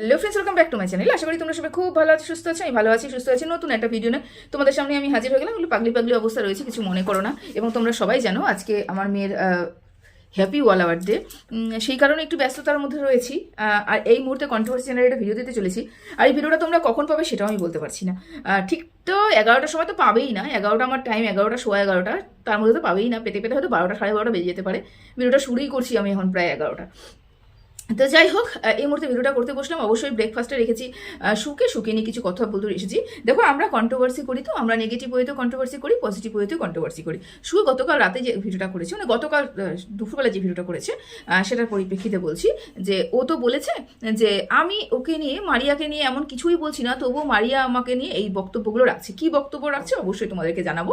Hello friends welcome back to my channel আশা করি তোমরা সবাই খুব ভালো আছো, সুস্থ আছো, আমি ভালো আছি, সুস্থ আছি, নতুন একটা ভিডিও নিয়ে। তোমাদের সামনে আমি হাজির হয়ে গেলাম, এগুলো পাগলি পাগলি অবস্থা রয়েছে, কিছু মনে করো না। এবং তোমরা সবাই জানো, আজকে আমার মেয়ের হ্যাপি ওয়াল আওয়ার ডে সেই কারণে একটু ব্যস্ততার মধ্যে রয়েছি। আর এই মুহূর্তে কন্ট্রোভার্সি একটা ভিডিও দিতে চলেছি। আর এই ভিডিওটা তোমরা কখন পাবে সেটাও আমি বলতে পারছি না। ঠিক তো এগারোটার সময় তো পাবেই না। এগারোটা আমার টাইম এগারোটা সোয়া এগারোটা। তার মধ্যে তো পাবেই না। পেতে পেতে হয়তো বারোটা, সাড়ে বারোটা বেজে যেতে পারে। ভিডিওটা শুরুই করছি আমি এখন প্রায় এগারোটা। তো যাই হোক এই মুহূর্তে ভিডিওটা করতে বসলাম। অবশ্যই ব্রেকফাস্টে রেখেছি। শুকে শুকে নিয়ে কিছু কথা বলতে এসেছি। দেখো, আমরা কন্ট্রোভার্সি করি তো, আমরা নেগেটিভ ওয়েতেও কন্ট্রোভার্সি করি পজিটিভ ওয়েতেও কন্ট্রোভার্সি করি। শু গতকাল রাতে যে ভিডিওটা করেছে মানে গতকাল দুপুরবেলা যে ভিডিওটা করেছে সেটার পরিপ্রেক্ষিতে বলছি যে, ও তো বলেছে যে, আমি ওকে নিয়ে, মারিয়াকে নিয়ে এমন কিছুই বলছি না, তবুও মারিয়া আমাকে নিয়ে এই বক্তব্যগুলো রাখছে। কি বক্তব্য রাখছে? অবশ্যই তোমাদেরকে জানাব।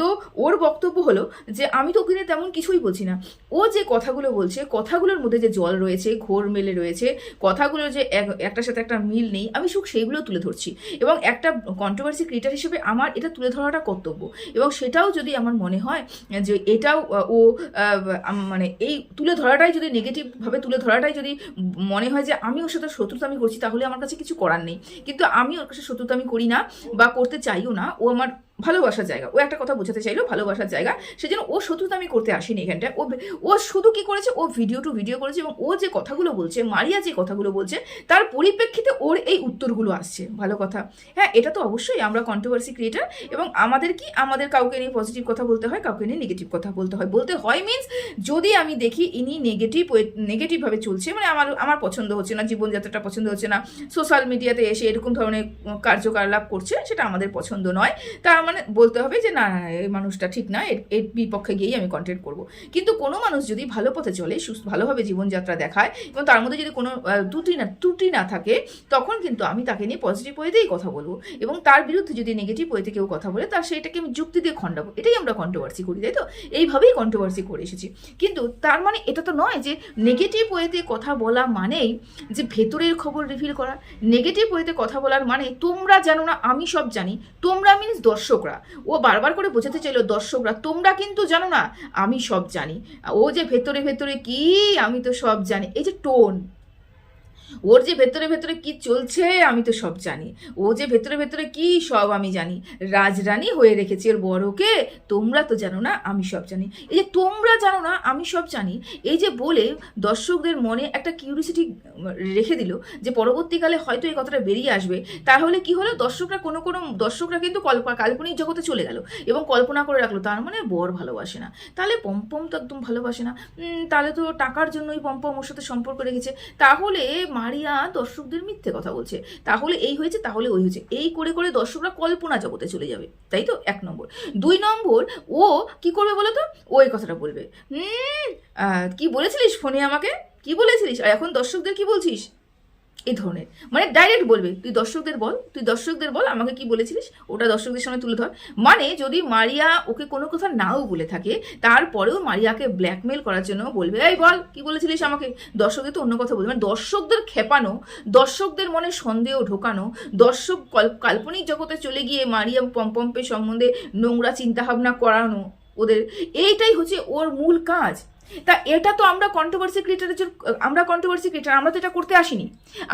তো ওর বক্তব্য হলো যে, আমি তো ওকে নিয়ে তেমন কিছুই বলছি না। ও যে কথাগুলো বলছে, কথাগুলোর মধ্যে যে জল রয়েছে ঘোর মেলে রয়েছে। কথাগুলো যে এক- একটার সাথে একটা মিল নেই, আমি সুখ সেইগুলো তুলে ধরছি। এবং একটা কন্ট্রোভার্সি ক্রিয়েটার হিসেবে আমার এটা তুলে ধরাটা কর্তব্য। এবং সেটাও যদি আমার মনে হয় যে এটাও, ও মানে এই তুলে ধরাটাই যদি নেগেটিভভাবে তুলে ধরাটাই যদি মনে হয় যে আমি ওর সাথে শত্রুতা আমি করছি, তাহলে আমার কাছে কিছু করার নেই। কিন্তু আমি ওর কাছে শত্রুতা আমি করি না বা করতে চাইও না। ও আমার ভালোবাসার জায়গা। ও একটা কথা বোঝাতে চাইলো, ভালোবাসার জায়গা। সেজন্য ও শত্রুতা আমি করতে আসিনি এখানটায়। ও ও শুধু কি করেছে? ও ভিডিও টু ভিডিও করেছে এবং ও যে কথাগুলো বলছে, মারিয়া যে কথাগুলো বলছে, তার পরিপ্রেক্ষিতে ওর এই উত্তরগুলো আসছে। ভালো কথা। হ্যাঁ এটা তো অবশ্যই আমরা কন্ট্রোভার্সি ক্রিয়েটার এবং আমাদের কি? আমাদের কাউকে নিয়ে পজিটিভ কথা বলতে হয়, কাউকে নিয়ে নেগেটিভ কথা বলতে হয়। বলতে হয় মিন্স যদি আমি দেখি ইনি নেগেটিভ নেগেটিভভাবে চলছে মানে আমার আমার পছন্দ হচ্ছে না, জীবনযাত্রাটা পছন্দ হচ্ছে না সোশ্যাল মিডিয়াতে এসে এরকম ধরনের কার্যকলাপ করছে, সেটা আমাদের পছন্দ নয়। তার মানে বলতে হবে যে, না না এই মানুষটা ঠিক না, এর এর বিপক্ষে গিয়েই আমি কন্টেন্ট করব। কিন্তু কোনো মানুষ যদি ভালো পথে চলে, সুস্থ, ভালোভাবে জীবনযাত্রা দেখায় এবং তার মধ্যে যদি কোনো ত্রুটি না ত্রুটি না থাকে, তখন কিন্তু আমি তাকে নিয়ে পজিটিভ ওয়েতেই কথা বলব। এবং তার বিরুদ্ধে যদি নেগেটিভ ওয়েতে কেউ কথা বলে, তার সেটাকে আমি যুক্তি দিয়ে খণ্ডাবো। এটাই আমরা কন্ট্রোভার্সি করি, তাই তো? এইভাবেই কন্ট্রোভার্সি করে এসেছি। কিন্তু তার মানে এটা তো নয় যে নেগেটিভ ওয়েতে কথা বলা মানেই যে, ভেতরের খবর রিভিল করা। নেগেটিভ ওয়েতে কথা বলার মানে তোমরা জানো না, আমি সব জানি। তোমরা মিনস দর্শকরা। ও বারবার করে বোঝাতে চাইলো, দর্শকরা, তোমরা কিন্তু জানো না, আমি সব জানি। ও যে ভেতরে ভেতরে কি, আমি তো সব জানি। এই যে টোন ওর যে ভেতরে ভেতরে কি চলছে, আমি তো সব জানি। ও যে ভেতরে ভেতরে কি, সব আমি জানি। রাজরানী হয়ে রেখেছে ওর বড়কে তোমরা তো জানো না, আমি সব জানি। এই যে তোমরা জানো না, আমি সব জানি। এই যে বলে দর্শকদের মনে একটা কিউরিসিটি রেখে দিল যে পরবর্তীকালে হয়তো এই কথাটা বেরিয়ে আসবে। তাহলে কি হলো? দর্শকরা কোনো কোনো দর্শকরা কিন্তু কল্পনা কাল্পনিক জগতে চলে গেল এবং কল্পনা করে রাখল, তার মানে বর ভালোবাসে না। তাহলে পম্পম তো একদম ভালোবাসে না। তাহলে তো টাকার জন্যই পম্পম ওর সাথে সম্পর্ক রেখেছে। তাহলে মারিয়া দর্শকদের মিথ্যে কথা বলছে। তাহলে এই হয়েছে, তাহলে ওই হয়েছে। এই করে করে দর্শকরা কল্পনা জগতে চলে যাবে, তাই তো? এক নম্বর। দুই নম্বর, ও কি করবে বলো তো? ও এই কথাটা বলবে। হুম কি বলেছিলিস ফোনে আমাকে? কি বলেছিলিস? আর এখন দর্শকদের কি বলছিস? এই ধরনের। মানে ডাইরেক্ট বলবে, তুই দর্শকদের বল, তুই দর্শকদের বল, আমাকে কি বলেছিলিস? ওটা দর্শকদের সামনে তুলে ধর। মানে যদি মারিয়া ওকে কোনো কথা নাও বলে থাকে, তারপরেও মারিয়াকে ব্ল্যাকমেল করার জন্য বলবে, এই বল, কি বলেছিলিস আমাকে? দর্শকদের তো অন্য কথা বলবে। মানে দর্শকদের খেপানো, দর্শকদের মনে সন্দেহ ঢোকানো, দর্শক কল- কাল্পনিক জগতে চলে গিয়ে মারিয়া পম্পম্পের সম্বন্ধে নোংরা চিন্তাভাবনা করানো ওদের, এইটাই হচ্ছে ওর মূল কাজ। তা এটা তো আমরা কন্ট্রোভার্সি ক্রিয়েটারের আমরা কন্ট্রোভার্সি ক্রিয়েটার আমরা তো এটা করতে আসিনি।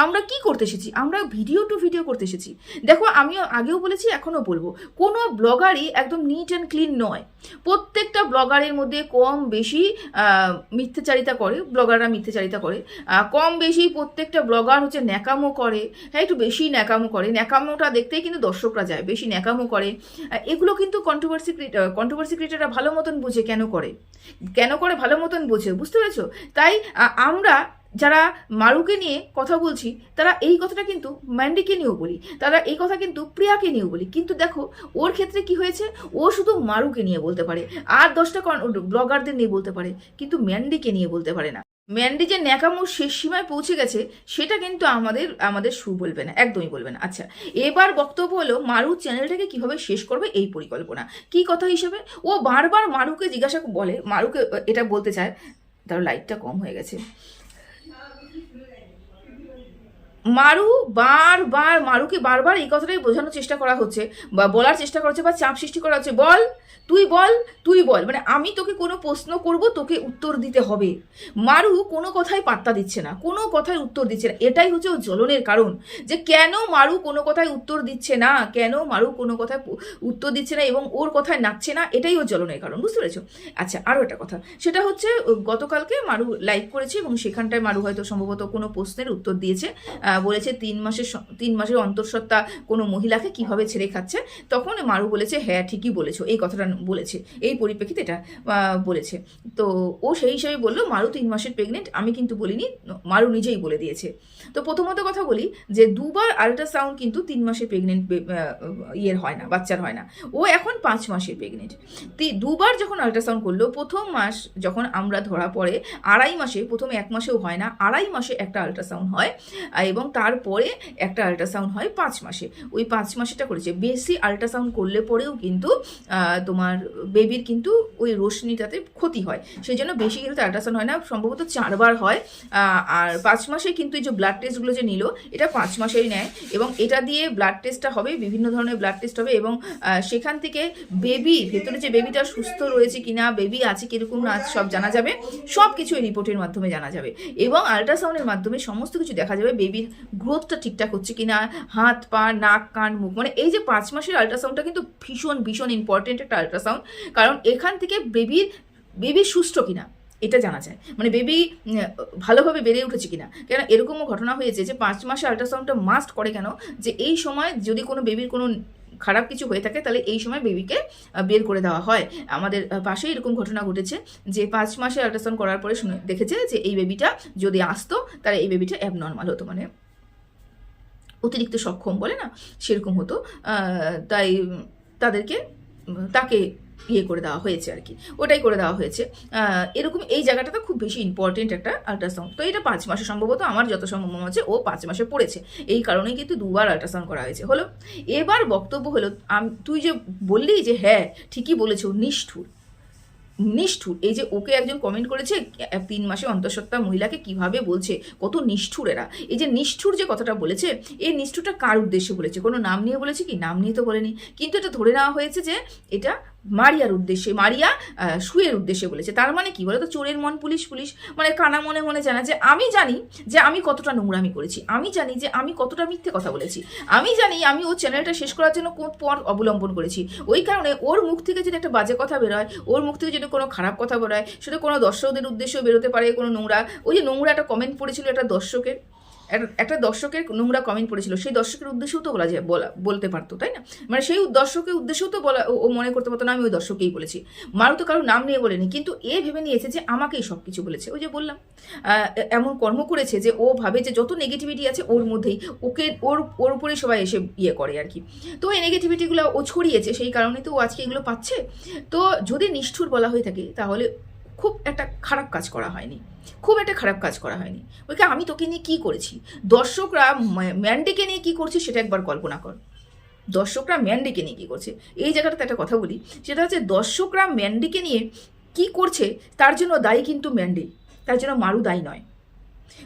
আমরা কি করতে এসেছি? আমরা ভিডিও টু ভিডিও করতে এসেছি। দেখো, আমিও আগেও বলেছি, এখনও বলব। কোনো ব্লগারই একদম নিট অ্যান্ড ক্লিন নয়। প্রত্যেকটা ব্লগারের মধ্যে কম বেশি মিথ্যাচারিতা করে ব্লগাররা মিথ্যাচারিতা করে। কম বেশি প্রত্যেকটা ব্লগার হচ্ছে ন্যাকামো করে। হ্যাঁ একটু বেশি ন্যাকামো করে। ন্যাকামোটা দেখতেই কিন্তু দর্শকরা যায়, বেশি ন্যাকামো করে। এগুলো কিন্তু কন্ট্রোভার্সি কন্ট্রোভার্সি ক্রিয়েটাররা ভালো মতন বুঝে কেন করে। কেন করে ভালো মতন বোঝে, বুঝতে পেরেছ? তাই আমরা যারা মারুকে নিয়ে কথা বলছি, তারা এই কথাটা কিন্তু ম্যান্ডিকে নিয়েও বলি, তারা এই কথা কিন্তু প্রিয়াকে নিয়েও বলি। কিন্তু দেখো, ওর ক্ষেত্রে কি হয়েছে? ও শুধু মারুকে নিয়ে বলতে পারে, আর দশটা ব্লগারদের নিয়ে বলতে পারে, কিন্তু ম্যান্ডিকে নিয়ে বলতে পারে না। ম্যান্ডি যে ন্যাকামোর শেষ সীমায় পৌঁছে গেছে, সেটা কিন্তু আমাদের আমাদের সু বলবে না, একদমই বলবে না। আচ্ছা এবার বক্তব্য হলো, মারু চ্যানেলটাকে কীভাবে শেষ করবে এই পরিকল্পনা। কি কথা হিসেবে? ও বারবার মারুকে জিজ্ঞাসা বলে, মারুকে এটা বলতে চায়, তার লাইটটা কম হয়ে গেছে। মারু বারবার মারুকে বারবার এই কথাটাই বোঝানোর চেষ্টা করা হচ্ছে বা বলার চেষ্টা করা হচ্ছে বা চাপ সৃষ্টি করা হচ্ছে, বল, তুই বল তুই বল। মানে আমি তোকে কোনো প্রশ্ন করব, তোকে উত্তর দিতে হবে। মারু কোনো কথাই পাত্তা দিচ্ছে না, কোনো কথায় উত্তর দিচ্ছে না। এটাই হচ্ছে ও জ্বলনের কারণ যে কেন মারু কোনো কথায় উত্তর দিচ্ছে না, কেন মারু কোনো কথায় উত্তর দিচ্ছে না এবং ওর কথায় নাচছে না, এটাই ও জ্বলনের কারণ, বুঝতে পেরেছ? আচ্ছা আরও একটা কথা, সেটা হচ্ছে, গতকালকে মারু লাইভ করেছে এবং সেখানটায় মারু হয়তো সম্ভবত কোনো প্রশ্নের উত্তর দিয়েছে বলেছে, তিন মাসের তিন মাসের অন্তঃসত্ত্বা কোনো মহিলাকে কীভাবে ছেড়ে খাচ্ছে? তখন মারু বলেছে হ্যাঁ ঠিকই বলেছ, এই কথাটা বলেছে, এই পরিপ্রেক্ষিতে এটা বলেছে। তো ও সেই হিসাবে বলল, মারু তিন মাসের প্রেগনেন্ট আমি কিন্তু বলিনি মারু নিজেই বলে দিয়েছে। তো প্রথমত কথা বলি যে, দুবার আল্ট্রাসাউন্ড কিন্তু তিন মাসের প্রেগনেন্ট ইয়ের হয় না, বাচ্চার হয় না। ও এখন পাঁচ মাসের প্রেগনেন্ট দুবার যখন আল্ট্রাসাউন্ড করল, প্রথম মাস যখন আমরা ধরা পড়ে, আড়াই মাসে, প্রথমে এক মাসেও হয় না, আড়াই মাসে একটা আল্ট্রাসাউন্ড হয় এবং তারপরে একটা আল্ট্রাসাউন্ড হয় পাঁচ মাসে। ওই পাঁচ মাসেটা করেছে। বেশি আল্ট্রাসাউন্ড করলে পরেও কিন্তু তোমার বেবির কিন্তু ওই রশ্মিটাতে ক্ষতি হয়। সেই জন্য বেশি কিন্তু আল্ট্রাসাউন্ড হয় না। সম্ভবত চারবার হয়। আর পাঁচ মাসে কিন্তু এই যে ব্লাড টেস্টগুলো যে নিল, এটা পাঁচ মাসেই নেয় এবং এটা দিয়ে ব্লাড টেস্টটা হবে, বিভিন্ন ধরনের ব্লাড টেস্ট হবে এবং সেখান থেকে বেবি ভেতরে যে বেবিটা সুস্থ রয়েছে কিনা বেবি আছে কীরকম না সব জানা যাবে। সব কিছু এই রিপোর্টের মাধ্যমে জানা যাবে। এবং আল্ট্রাসাউন্ডের মাধ্যমে সমস্ত কিছু দেখা যাবে। বেবির গ্রোথটা ঠিকঠাক হচ্ছে কিনা, হাত, পা, নাক, কান, মুখ মানে এই যে পাঁচ মাসের আল্ট্রাসাউন্ডটা কিন্তু ভীষণ ভীষণ ইম্পর্টেন্ট একটা আল্ট্রাসাউন্ড কারণ এখান থেকে বেবির বেবি সুস্থ কিনা, এটা জানা যায়। মানে বেবি ভালোভাবে বেড়ে উঠেছে কিনা। কেন, এরকমও ঘটনা হয়েছে যে পাঁচ মাসে আল্ট্রাসাউন্ডটা মাস্ট করে কেন? যে এই সময় যদি কোনো বেবির কোনো খারাপ কিছু হয়ে থাকে, তাহলে এই সময় বেবিকে বের করে দেওয়া হয়। আমাদের পাশেই এরকম ঘটনা ঘটেছে যে পাঁচ মাসে আল্ট্রাসাউন্ড করার পরে শুনে, দেখেছে যে এই বেবিটা যদি আসতো, তাহলে এই বেবিটা অ্যাবনর্মাল হতো মানে অতিরিক্ত সক্ষম বলে না? সেরকম হতো। তাই তাদেরকে তাকে ইয়ে করে দেওয়া হয়েছে আর কি। ওটাই করে দেওয়া হয়েছে। এরকম এই জায়গাটা তো খুব বেশি ইম্পর্টেন্ট একটা আল্ট্রাসাউন্ড তো এটা পাঁচ মাসে সম্ভবত আমার যত সম্ভব মনে হচ্ছে ও পাঁচ মাসে পড়েছে। এই কারণেই কিন্তু দুবার আল্ট্রাসাউন্ড করা হয়েছে। হলো, এবার বক্তব্য হলো তুই যে বললি যে হ্যাঁ ঠিকই বলেছ, নিষ্ঠুর। নিষ্ঠুর। এই যে ওকে একজন কমেন্ট করেছে তিন মাসে অন্তঃসত্ত্বা মহিলাকে কীভাবে বলছে, কত নিষ্ঠুর এরা। এই যে নিষ্ঠুর যে কথাটা বলেছে, এই নিষ্ঠুরটা কার উদ্দেশ্যে বলেছে? কোনো নাম নিয়ে বলেছে কি? নাম নিয়ে তো বলেনি। কিন্তু এটা ধরে নেওয়া হয়েছে যে, এটা মারিয়ার উদ্দেশ্যে, মারিয়া শুয়ের উদ্দেশ্যে বলেছে। তার মানে কি বলে তো চোরের মন পুলিশ পুলিশ মানে কানা মনে মনে জানা যে আমি জানি যে আমি কতটা নোংরামি করেছি। আমি জানি যে আমি কতটা মিথ্যে কথা বলেছি। আমি জানি আমি ওর চ্যানেলটা শেষ করার জন্য কোন পথ অবলম্বন করেছি। ওই কারণে ওর মুখ থেকে যদি একটা বাজে কথা বেরোয়, ওর মুখ থেকে যদি কোনো খারাপ কথা বেরোয়, সেটা কোনো দর্শকদের উদ্দেশ্যেও বেরোতে পারে, কোনো নোংরা, ওই যে নোংরা একটা কমেন্ট পড়েছিল একটা দর্শকের একটা- দর্শকের নোংরা কমেন্ট পড়েছিল। সেই দর্শকের উদ্দেশ্যেও তো বলা যায়, বলা, বলতে পারতো, তাই না? মানে সেই দর্শকের উদ্দেশ্যেও তো বলা, ও- ও মনে করতে পারতো না, আমি ওই দর্শককেই বলেছি। মারু তো কারও নাম নিয়ে বলেনি, কিন্তু এ ভেবে নিয়েছে যে আমাকেই সব কিছু বলেছে। ওই যে বললাম এমন কর্ম করেছে যে ও ভাবে যে যত নেগেটিভিটি আছে ওর মধ্যেই, ওকে, ওর ওর উপরে সবাই এসে ইয়ে করে আর কি। তো এই নেগেটিভিটিগুলো ও ছড়িয়েছে, সেই কারণে তো ও আজকে এগুলো পাচ্ছে। তো যদি নিষ্ঠুর বলা হয়ে থাকে, তাহলে খুব একটা খারাপ কাজ করা হয়নি। খুব একটা খারাপ কাজ করা হয়নি। ওইকে আমি তোকে নিয়ে কী করেছি? দর্শকরা ম্যা- ম্যান্ডিকে নিয়ে কী করছি সেটা একবার কল্পনা কর। দর্শকরা ম্যান্ডিকে নিয়ে কী করছে? এই জায়গাটাতে একটা কথা বলি, সেটা হচ্ছে দর্শকরা ম্যান্ডিকে নিয়ে কী করছে, তার জন্য দায়ী কিন্তু ম্যান্ডি, তার জন্য মারু দায়ী নয়।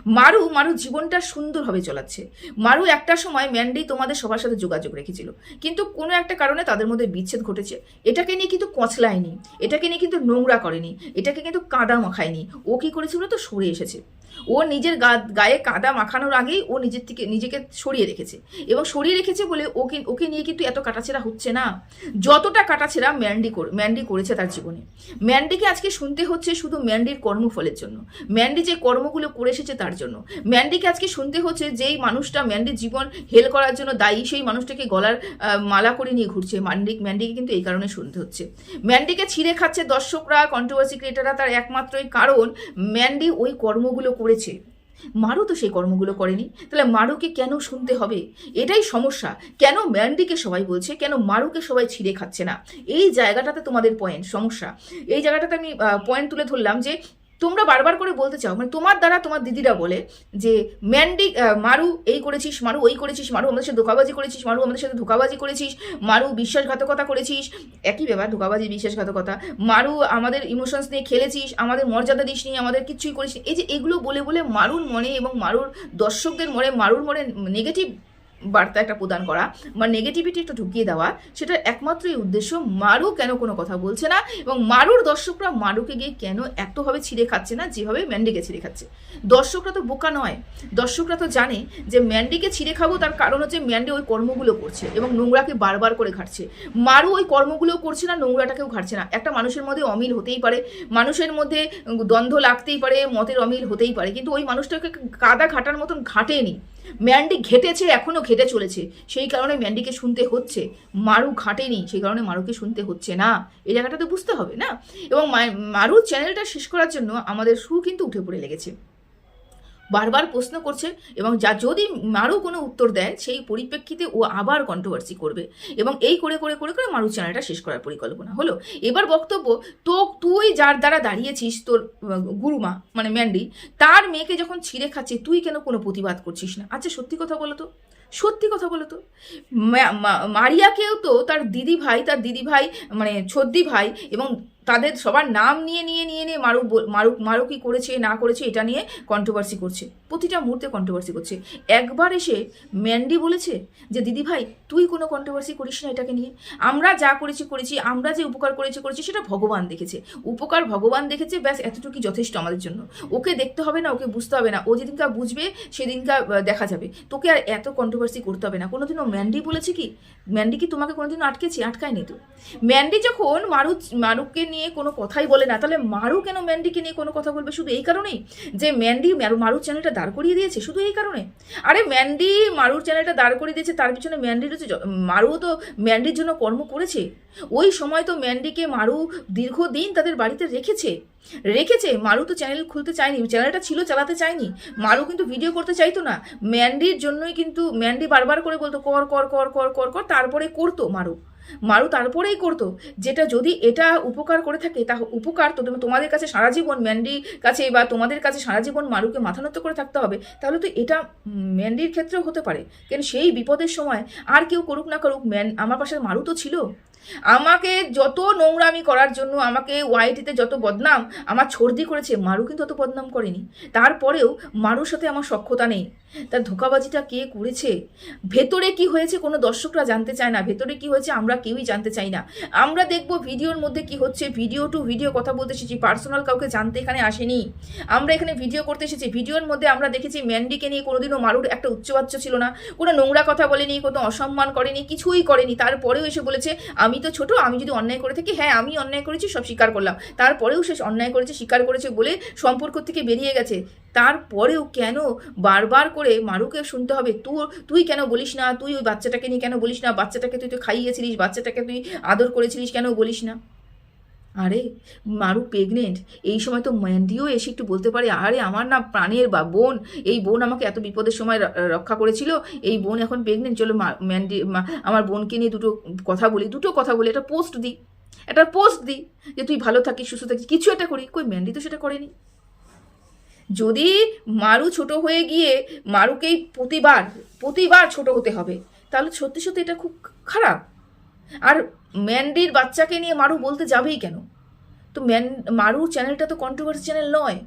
মারু মারু জীবনটা সুন্দরভাবে চলাচ্ছে। মারু একটা সময় ম্যান্ডি তোমাদের সবার সাথে যোগাযোগ রেখেছিল। কিন্তু কোনো একটা কারণে তাদের মধ্যে বিচ্ছেদ ঘটেছে। এটাকে নিয়ে কিন্তু কচলায়নি, এটাকে নিয়ে কিন্তু নোংরা করেনি, এটাকে কিন্তু কাদা মাখায়নি। ও কি করেছিল তো সরে এসেছে। ও নিজের গায়ে কাদা মাখানোর আগেই ও নিজের থেকে, নিজেকে সরিয়ে রেখেছে। এবং সরিয়ে রেখেছে বলে ওকে ওকে নিয়ে কিন্তু এত কাটাছেড়া হচ্ছে না। যতটা কাটাছেড়া ম্যান্ডি কর- ম্যান্ডি করেছে তার জীবনে। ম্যান্ডিকে আজকে শুনতে হচ্ছে শুধু ম্যান্ডির কর্মফলের জন্য। ম্যান্ডি যে কর্মগুলো করে এসেছে তার জন্য। ম্যান্ডিকে আজকে শুনতে হচ্ছে যেই মানুষটা ম্যান্ডির জীবন হেল করার জন্য দায়ী, সেই মানুষটাকে গলার মালা করে নিয়ে ঘুরছে। ম্যান্ডি ম্যান্ডিকে কিন্তু এই কারণে শুনতে হচ্ছে। ম্যান্ডিকে ছিঁড়ে খাচ্ছে দর্শকরা কন্ট্রোভার্সি ক্রিয়েটাররা তার একমাত্রই কারণ, ম্যান্ডি ওই কর্মগুলো করেছে। মারু তো সেই কর্মগুলো করেনি। তাহলে মারুকে কেন শুনতে হবে? এটাই সমস্যা। কেন ম্যান্ডিকে সবাই বলছে, কেন মারুকে সবাই ছিঁড়ে খাচ্ছে না? এই জায়গাটাতে তোমাদের পয়েন্ট সমস্যা। এই জায়গাটাতে আমি পয়েন্ট তুলে ধরলাম যে তোমরা বারবার করে বলতে চাও মানে তোমার দ্বারা তোমার দিদিরা বলে যে, ম্যান্ডি মারু এই করেছিস, মারু ওই করেছিস, মারু আমাদের সাথে ধোকাবাজি করেছিস, মারু আমাদের সাথে ধোকাবাজি করেছিস, মারু বিশ্বাসঘাতকতা করেছিস একই ব্যাপার, ধোকাবাজি, বিশ্বাসঘাতকতা মারু আমাদের ইমোশনস নিয়ে খেলেছিস, আমাদের মর্যাদা দিস নি, আমাদের কিচ্ছুই করিস নি। এই যে এগুলো বলে বলে মারুর মনে এবং মারুর দর্শকদের মনে, মারুর মনে নেগেটিভ বার্তা একটা প্রদান করা বা নেগেটিভিটি একটু ঢুকিয়ে দেওয়া, সেটার একমাত্রই উদ্দেশ্য মারু কেন কোনো কথা বলছে না এবং মারুর দর্শকরা মারুকে গিয়ে কেন এতভাবে ছিঁড়ে খাচ্ছে না যেভাবে ম্যান্ডিকে ছিঁড়ে খাচ্ছে? দর্শকরা তো বোকা নয়। দর্শকরা তো জানে যে ম্যান্ডিকে ছিঁড়ে খাব তার কারণ হচ্ছে ম্যান্ডি ওই কর্মগুলো করছে এবং নোংরাকে বারবার করে ঘাটছে। মারু ওই কর্মগুলো করছে না, নোংরাটাকেও ঘাটছে না। একটা মানুষের মধ্যে অমিল হতেই পারে, মানুষের মধ্যে দ্বন্দ্ব লাগতেই পারে, মতের অমিল হতেই পারে, কিন্তু ওই মানুষটাকে কাদা ঘাটার মতন ঘাটেনি। ম্যান্ডি ঘেটেছে এখনও ঘেটে চলেছে। সেই কারণে ম্যান্ডিকে শুনতে হচ্ছে। মারু ঘাটেনি, সেই কারণে মারুকে শুনতে হচ্ছে না। এই জায়গাটা তো বুঝতে হবে না? এবং মারু চ্যানেলটা শেষ করার জন্য আমাদের সু কিন্তু উঠে পড়ে লেগেছে। বারবার প্রশ্ন করছে এবং যা যদি মারু কোনো উত্তর দেয় সেই পরিপ্রেক্ষিতে ও আবার কন্ট্রোভার্সি করবে এবং এই করে করে করে করে মারু চ্যানেলটা শেষ করার পরিকল্পনা হলো। এবার বক্তব্য তো তুই যার দ্বারা দাঁড়িয়েছিস তোর গুরুমা মানে ম্যান্ডি, তার মেয়েকে যখন ছিঁড়ে খাচ্ছে, তুই কেন কোনো প্রতিবাদ করছিস না? আচ্ছা সত্যি কথা বলো তো। সত্যি কথা বলো তো। মারিয়াকেও তো তার দিদি ভাই তার দিদি ভাই মানে ছদ্দি ভাই এবং তাদের সবার নাম নিয়ে নিয়ে নিয়ে নিয়ে মারুক মারুক মারু মারু করেছে, না করেছে, এটা নিয়ে কন্ট্রোভার্সি করছে। প্রতিটা মুহূর্তে কন্ট্রোভার্সি করছে। একবার এসে ম্যান্ডি বলেছে যে, দিদি ভাই, তুই কোনো কন্ট্রোভার্সি করিস না এটাকে নিয়ে। আমরা যা করেছি করেছি, আমরা যে উপকার করেছি করেছি, সেটা ভগবান দেখেছে। উপকার ভগবান দেখেছে, ব্যাস, এতটুকুই যথেষ্ট আমাদের জন্য। ওকে দেখতে হবে না, ওকে বুঝতে হবে না। ও যেদিনকার বুঝবে সেদিনকার দেখা যাবে। তোকে আর এত কন্ট্রোভার্সি করতে হবে না। কোনোদিনও ম্যান্ডি বলেছে কি ম্যান্ডি কি তোমাকে কোনোদিনও আটকেছে? আটকায়নি তো? ম্যান্ডি যখন মারু, মারুকে নিয়ে কোনো কথাই বলে না, তাহলে মারু কেন ম্যান্ডিকে নিয়ে কোনো কথা বলবে শুধু এই কারণেই? যে ম্যান্ডি মারু চ্যানেলটা দাঁড় করিয়ে দিয়েছে? শুধু এই কারণে? আরে ম্যান্ডি মারুর চ্যানেলটা দাঁড় করিয়ে দিয়েছে, তার পিছনে ম্যান্ডির হচ্ছে মারুও তো ম্যান্ডির জন্য কর্ম করেছে। ওই সময় তো ম্যান্ডিকে মারু দীর্ঘদিন তাদের বাড়িতে রেখেছে। রেখেছে, মারু তো চ্যানেল খুলতে চায়নি, চ্যানেলটা ছিল, চালাতে চায়নি। মারু কিন্তু ভিডিও করতে চাইতো না। ম্যান্ডির জন্যই কিন্তু, ম্যান্ডি বারবার করে বলতো, কর কর কর কর কর কর, তারপরে করতো মারু। মারু তারপরেই করতো। যেটা যদি এটা উপকার করে থাকে তা উপকার তো তোমাদের কাছে সারা জীবন ম্যান্ডির কাছে বা তোমাদের কাছে সারা জীবন মারুকে মাথা নত করে থাকতে হবে, তাহলে তো এটা ম্যান্ডির ক্ষেত্রেও হতে পারে। কেন সেই বিপদের সময় আর কেউ করুক না করুক, ম্যান, আমার পাশে মারু তো ছিল। আমাকে যত নোংরামি করার জন্য, আমাকে ওয়াইটিতে যত বদনাম, আমার ছর্দি করেছে, মারু কিন্তু অত বদনাম করেনি। তারপরেও মারুর সাথে আমার সক্ষতা নেই। তার ধোকাবাজিটা কে করেছে? ভেতরে কি হয়েছে কোনো দর্শকরা জানতে চায় না। ভেতরে কি হয়েছে আমরা কেউই জানতে চাই না। আমরা দেখব ভিডিওর মধ্যে কি হচ্ছে, ভিডিও টু ভিডিও কথা বলতে এসেছি, পার্সোনাল কাউকে জানতে এখানে আসেনি। আমরা এখানে ভিডিও করতে এসেছি, ভিডিওর মধ্যে আমরা দেখেছি ম্যান্ডিকে নিয়ে কোনোদিনও মারুর একটা উচ্চবাচ্য ছিল না। কোনো নোংরা কথা বলেনি, কোনো অসম্মান করেনি, কিছুই করেনি। তারপরেও এসে বলেছে আমি তো ছোট, আমি যদি অন্যায় করে থাকি হ্যাঁ আমি অন্যায় করেছি, সব স্বীকার করলাম। তারপরেও সে অন্যায় করেছে, স্বীকার করেছে বলে সম্পর্ক থেকে বেরিয়ে গেছে। তারপরেও কেন বারবার করে মারুকে শুনতে হবে? তোর তুই কেন বলিস না? তুই ওই বাচ্চাটাকে নিয়ে কেন বলিস না? বাচ্চাটাকে তুই তো খাইয়েছিলিস, বাচ্চাটাকে তুই আদর করেছিলিস, কেন বলিস না? আরে মারু প্রেগনেন্ট এই সময় তো ম্যান্ডিও এসে একটু বলতে পারে, আরে আমার না প্রাণের বা বোন, এই বোন আমাকে এত বিপদের সময় রক্ষা করেছিল, এই বোন এখন প্রেগনেন্ট চলো ম্যান্ডি আমার বোনকে নিয়ে দুটো কথা বলি, দুটো কথা বলি, একটা পোস্ট দিই একটা পোস্ট দিই যে তুই ভালো থাকিস, সুস্থ থাকিস, কিছু একটা করি, কই ম্যান্ডি তো সেটা করেনি। যদি মারু ছোট হয়ে গিয়ে মারুকেই প্রতিবার প্রতিবার ছোট হতে হবে, তাহলে সত্যি সত্যি এটা খুব খারাপ। আর ম্যান্ডির বাচ্চাকে নিয়ে মারু বলতে যাবেই কেন? তো ম্যান মারু চ্যানেলটা তো কন্ট্রোভার্সি চ্যানেল নয়।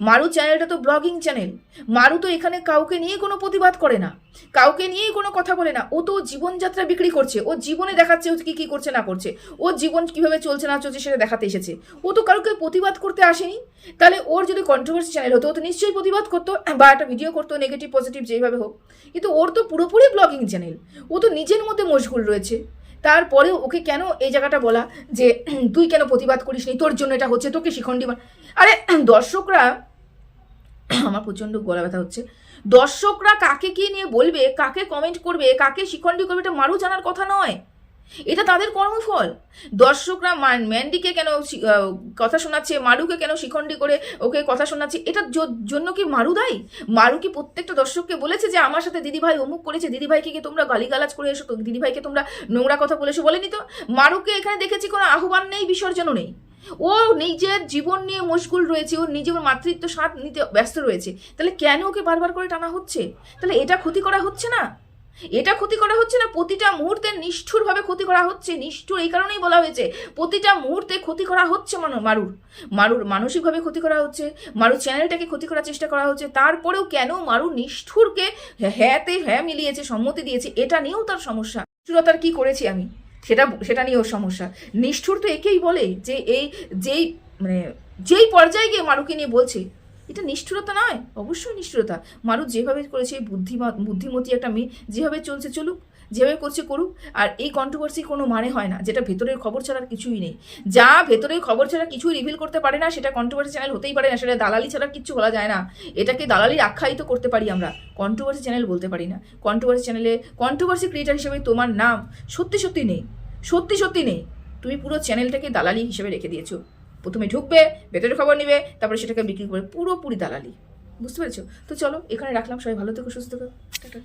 মারু চ্যানেলটা তো ব্লগিং চ্যানেল মারু তো এখানে কাউকে নিয়ে কোনো প্রতিবাদ করে না। কাউকে নিয়েই কোনো কথা বলে না। ও তো জীবনযাত্রা বিক্রি করছে। ও জীবনে দেখাচ্ছে ও কি, কী করছে, না করছে। ওর জীবন কীভাবে চলছে, না চলছে সেটা দেখাতে এসেছে। ও তো কারোকে প্রতিবাদ করতে আসেনি। তাহলে ওর যদি কন্ট্রোভার্সি চ্যানেল হতো, ও তো নিশ্চয়ই প্রতিবাদ করতো বা একটা ভিডিও করতো নেগেটিভ পজিটিভ যেভাবে হোক। কিন্তু ওর তো পুরোপুরি ব্লগিং চ্যানেল ও তো নিজের মধ্যে মশগুল রয়েছে। তারপরেও ওকে কেন এই জায়গাটা বলা যে, তুই কেন প্রতিবাদ করিস নি তোর জন্য এটা হচ্ছে, তোকে শিখণ্ডী আরে, দর্শকরা, আমার প্রচণ্ড গলা ব্যথা হচ্ছে। দর্শকরা কাকে কি নিয়ে বলবে, কাকে কমেন্ট করবে, কাকে শিখণ্ডী করবে, এটা মারু জানার কথা নয়। এটা তাদের কর্মফল। দর্শকরা ম্যান্ডিকে কেন কথা শোনাচ্ছে, মারুকে কেন শিখণ্ডি করে ওকে কথা শোনাচ্ছে এটার জন্য কি মারু দায়ী? মারু কি প্রত্যেকটা দর্শককে বলেছে যে, আমার সাথে দিদিভাই অমুক করেছে, দিদিভাইকে কি তোমরা গালিগালাজ করে এসো দিদিভাইকে তোমরা নোংরা কথা বলেছ বলেনি তো? মারুকে এখানে দেখেছি কোনো আহ্বান নেই, বিসর্জনও নেই। ও নিজের জীবন নিয়ে মশগুল রয়েছে, ও নিজে ওর মাতৃত্ব স্বাদ নিতে ব্যস্ত রয়েছে। তাহলে কেন ওকে বারবার করে টানা হচ্ছে? তাহলে এটা ক্ষতি করা হচ্ছে না? এটা ক্ষতি করা হচ্ছে না, প্রতিটা মুহূর্তে নিষ্ঠুরভাবে ক্ষতি করা হচ্ছে, নিষ্ঠুর, এই কারণেই বলা হয়েছে, প্রতিটা মুহূর্তে ক্ষতি করা হচ্ছে মারুর মারুর মানসিকভাবে ক্ষতি করা হচ্ছে, মারুর চ্যানেলটাকে ক্ষতি করার চেষ্টা করা হচ্ছে, তারপরেও কেন মারু নিষ্ঠুরকে হ্যাঁতে হ্যাঁ মিলিয়েছে, সম্মতি দিয়েছে, এটা নিয়েও তার সমস্যা। নিষ্ঠুরতার কি করেছি আমি? সেটা সেটা নিয়েও সমস্যা। নিষ্ঠুর তো একেই বলে যে এই, যেই মানে যেই পর্যায়ে গিয়ে মারুকে নিয়ে বলছে এটা নিষ্ঠুরতা নয়, অবশ্যই নিষ্ঠুরতা। মারু যেভাবে করেছে এই বুদ্ধিমা, বুদ্ধিমতী একটা মেয়ে, যেভাবে চলছে চলুক, যেভাবে করছে করুক, আর এই কন্ট্রোভার্সি কোনো মানে হয় না, যেটা ভেতরের খবর ছাড়া কিছুই নেই। যা ভেতরের খবর ছাড়া কিছুই রিভিল করতে পারে না, সেটা কন্ট্রোভার্সি চ্যানেল হতেই পারে না, সেটা দালালি ছাড়া কিচ্ছু বলা যায় না। এটাকে দালালি আখ্যায়িত করতে পারি আমরা কন্ট্রোভার্সি চ্যানেল বলতে পারি না। কন্ট্রোভার্সি চ্যানেলে কন্ট্রোভার্সি ক্রিয়েটার হিসেবে তোমার নাম সত্যি সত্যি নেই, সত্যি সত্যি নেই। তুমি পুরো চ্যানেলটাকে দালালি হিসেবে রেখে দিয়েছ। প্রথমে ঢুকবে, ভেতরে খবর নিবে, তারপরে সেটাকে বিক্রি করে পুরোপুরি দালালি। বুঝতে পেরেছ? তো চলো, এখানে রাখলাম। সবাই ভালো থেকো, সুস্থ থেকো। টাটা।